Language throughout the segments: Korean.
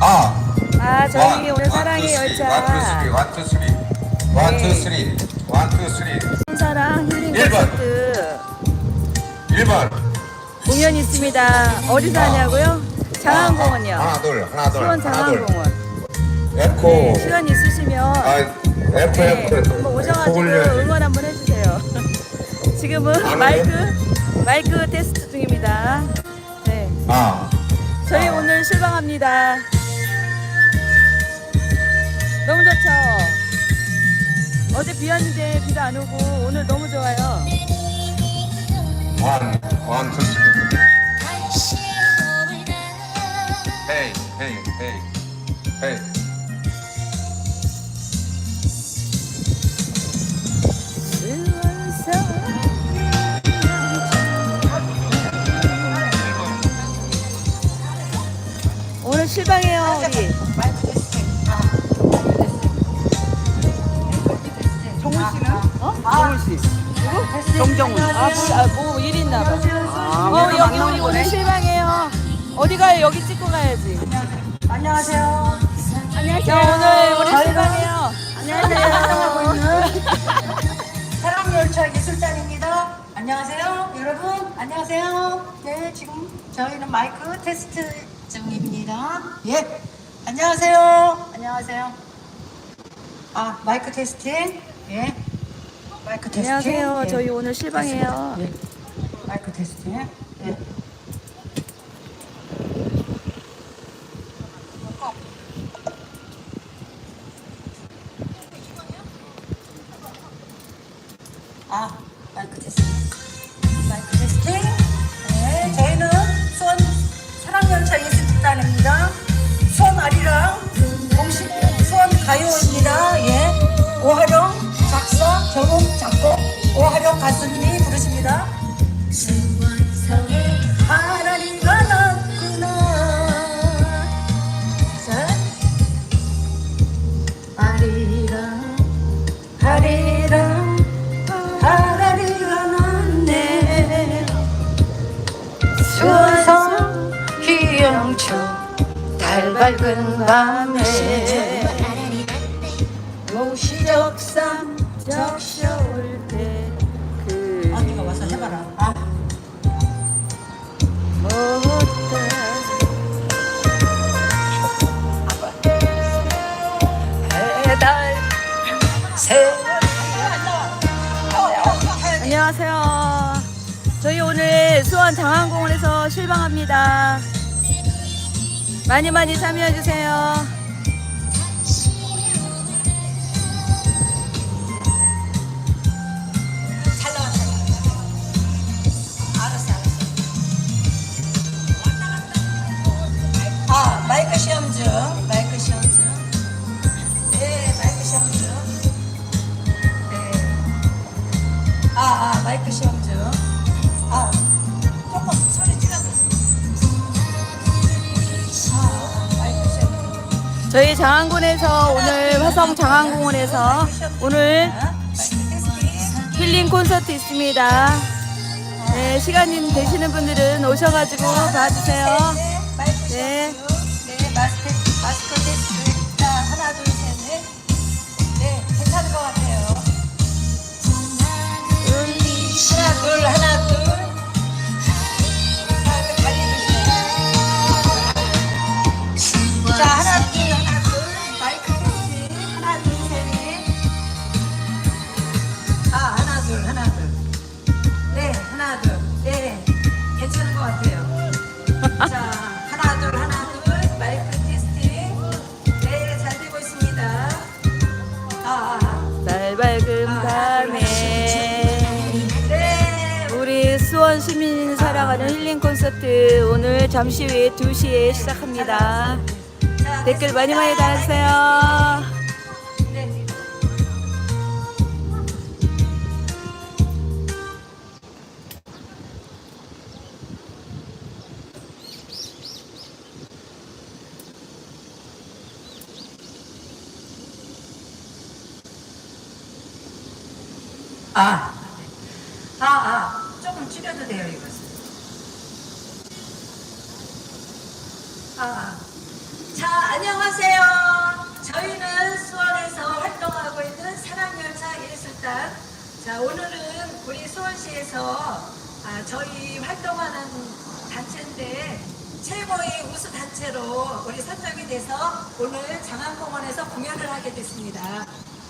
아, 아, 저희 원, 오늘 사랑의 원, 투, 쓰리, 열차. 원, 투, 쓰리, 원, 투, 쓰리, 원, 투, 쓰리. 사랑 힐링 일 번. 콘서트 1번. 공연 있습니다. 어디서 하냐고요? 장안공원이요. 하나, 둘, 하나, 둘, 수원 하나, 둘. 장안공원. 에코. 네, 시간 있으시면 아, F, 네, F. 한번 오셔가지고 응원 한번 해주세요. 지금은 아, 마이크 마이크 테스트 중입니다. 네, 아, 저희 오늘 실방합니다. 너무 좋죠. 어제 비 왔는데 비가 안 오고 오늘 너무 좋아요. 헤이, 헤이, 헤이, 헤이. 오늘 실방해요 우리. 어디 가요? 여기 찍고 가야지. 안녕하세요. 자, 오늘 우리 저희는- 실방해요. 안녕하세요. 활동하고 있는 사랑열차 예술단입니다. 안녕하세요, 여러분. 안녕하세요. 네, 지금 저희는 마이크 테스트 중입니다. 예, 안녕하세요. 안녕하세요. 아, 마이크 테스팅. 예, 마이크 테스팅. 안녕하세요. 예. 저희 오늘 실방해요. 예. 마이크 테스팅. 예. 아, 마이크 테스팅. 마이크 테스팅. 네, 저희는 수원 사랑열차 예술극단입니다. 수원 아리랑 공식 수원 가요입니다. 예. 오하령 작사, 정음, 작곡, 오하령 가수님이 부르십니다. 귀영초 달 밝은 밤에 도시적삼 적셔올 때그 언니가 와서 해봐라 아, 안녕하세요. 저희 오늘 수원 장안공원에서 실방합니다. 많이 많이 참여해 주세요. 장안군에서 오늘 화성 장안공원에서 오늘 힐링 콘서트 있습니다. 네, 시간 되시는 분들은 오셔가지고 봐주세요. 네, 네. 마스크, 테스트. 자, 하나, 둘, 셋, 넷. 네, 괜찮은 것 같아요. 하나, 둘, 하나, 둘. 시민이 살아가는 힐링 콘서트 오늘 잠시 후에 2시에 시작합니다. 자, 댓글 많이 많이. 달아주세요. 아, 아, 조금 줄여도 돼요, 이것은. 아, 아. 자, 안녕하세요. 저희는 수원에서 활동하고 있는 사랑열차 예술단. 자, 오늘은 우리 수원시에서 아, 저희 활동하는 단체인데 최고의 우수 단체로 우리 선정이 돼서 오늘 장안공원에서 공연을 하게 됐습니다.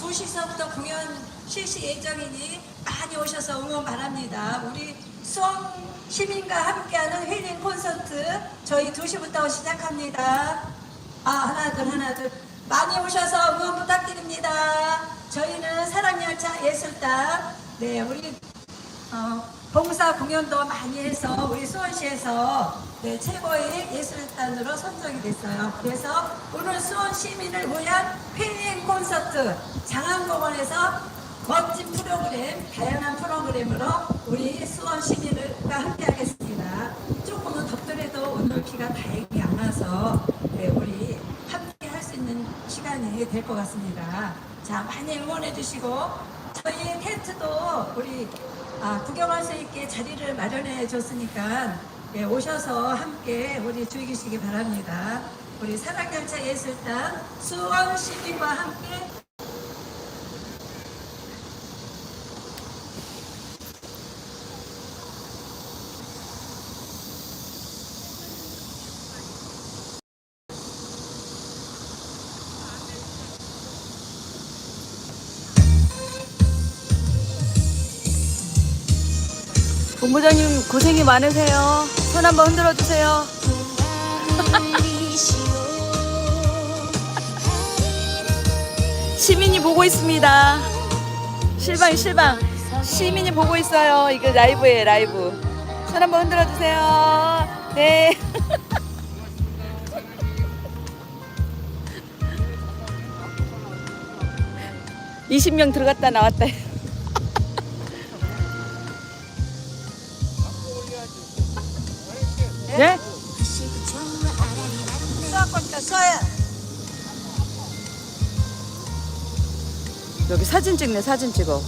2시서부터 공연 실시 예정이니 많이 오셔서 응원 바랍니다. 우리 수원 시민과 함께하는 힐링 콘서트 저희 2시부터 시작합니다. 아 하나 둘 하나 둘 많이 오셔서 응원 부탁드립니다. 저희는 사랑열차 예술단 네 우리 어, 봉사 공연도 많이 해서 우리 수원시에서 네, 최고의 예술단으로 선정이 됐어요. 그래서 오늘 수원 시민을 위한 힐링 콘서트 장안공원에서 멋진 프로그램, 다양한 프로그램으로 우리 수원 시민을과 함께 하겠습니다. 조금은 덥더라도 오늘 비가 다행히 안 와서 네, 우리 함께 할 수 있는 시간이 될 것 같습니다. 자, 많이 응원해 주시고 저희 텐트도 우리 아, 구경할 수 있게 자리를 마련해 줬으니까 예, 오셔서 함께 우리 즐기시기 바랍니다. 우리 사랑열차 예술단 수원 시민과 함께 본부장님 고생이 많으세요. 손 한번 흔들어 주세요. 시민이 보고 있습니다. 실방 실방. 시민이 보고 있어요. 이거 라이브예요 라이브. 손 한번 흔들어 주세요. 네. (20명) 들어갔다 나왔다 써야 여기 사진 찍네 사진 찍어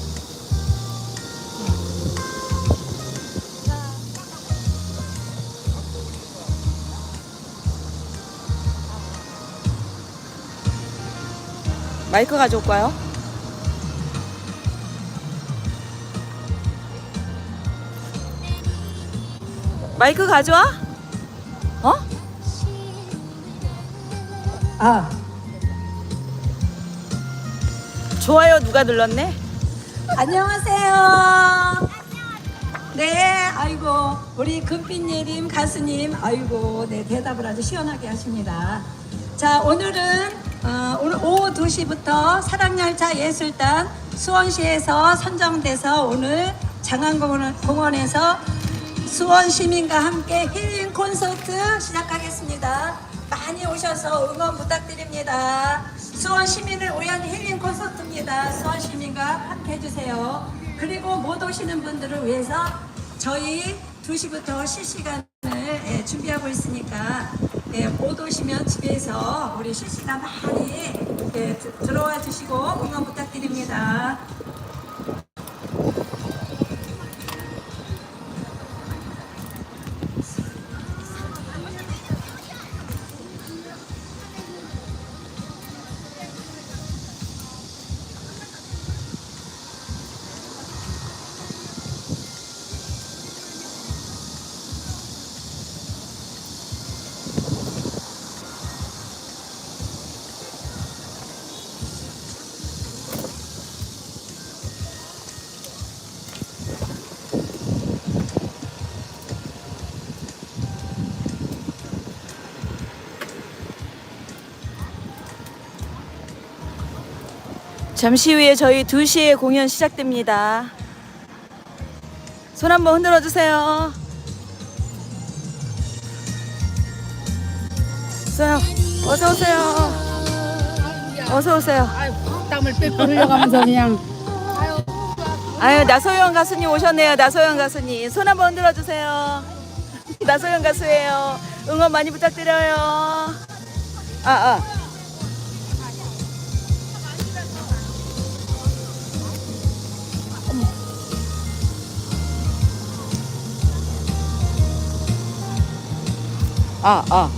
마이크 가져올까요? 마이크 가져와? 아 좋아요 누가 눌렀네? 안녕하세요. 네, 아이고 우리 금빛예림 가수님, 아이고 네 대답을 아주 시원하게 하십니다. 자 오늘은 어, 오늘 오후 2시부터 사랑열차 예술단 수원시에서 선정돼서 오늘 장안공원 공원에서 수원 시민과 함께 힐링 콘서트 시작하겠습니다. 많이 오셔서 응원 부탁드립니다. 수원 시민을 위한 힐링 콘서트입니다. 수원 시민과 함께 해주세요. 그리고 못 오시는 분들을 위해서 저희 2시부터 실시간을 예, 준비하고 있으니까 예, 못 오시면 집에서 우리 실시간 많이 예, 드- 들어와 주시고 응원 부탁드립니다. 잠시 후에 저희 2시에 공연 시작됩니다. 손 한번 흔들어 주세요. 손 어서 오세요. 어서 오세요. 땀을 빽빽 흘려가면서 그냥 아유 나소영 가수님 오셨네요. 나소영 가수님 손 한번 흔들어 주세요. 나소영 가수예요. 응원 많이 부탁드려요. 아 아. 아, 아.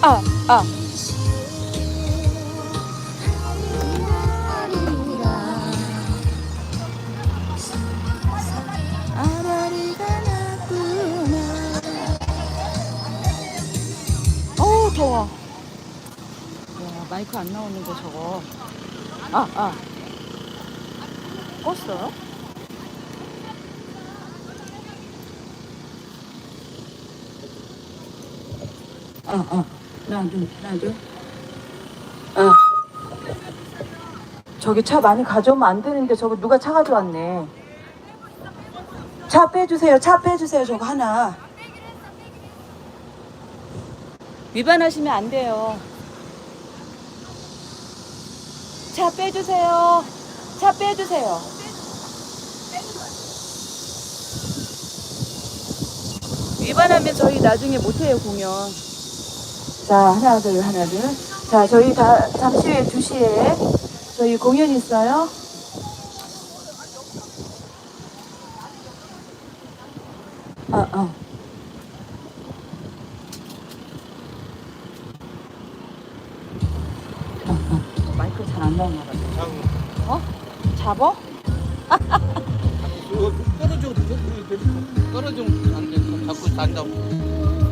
아, 아. 어우, 더워. 와, 마이크 안 나오는데 저거. 아, 아. 껐어요? 하나, 둘, 하나, 둘. 아. 저기 차 많이 가져오면 안 되는데 저거 누가 차 가져왔네. 차 빼주세요. 차 빼주세요. 저거 하나. 위반하시면 안 돼요. 차 빼주세요. 차 빼주세요. 위반하면 저희 나중에 못해요, 공연. 자, 하나, 둘, 하나, 둘. 자, 저희 다 잠시 후에 2시에 저희 공연 있어요. 아, 아. 아, 아. 어? 잡어? 떨어져 떨어져 안 돼. 자꾸 산다고.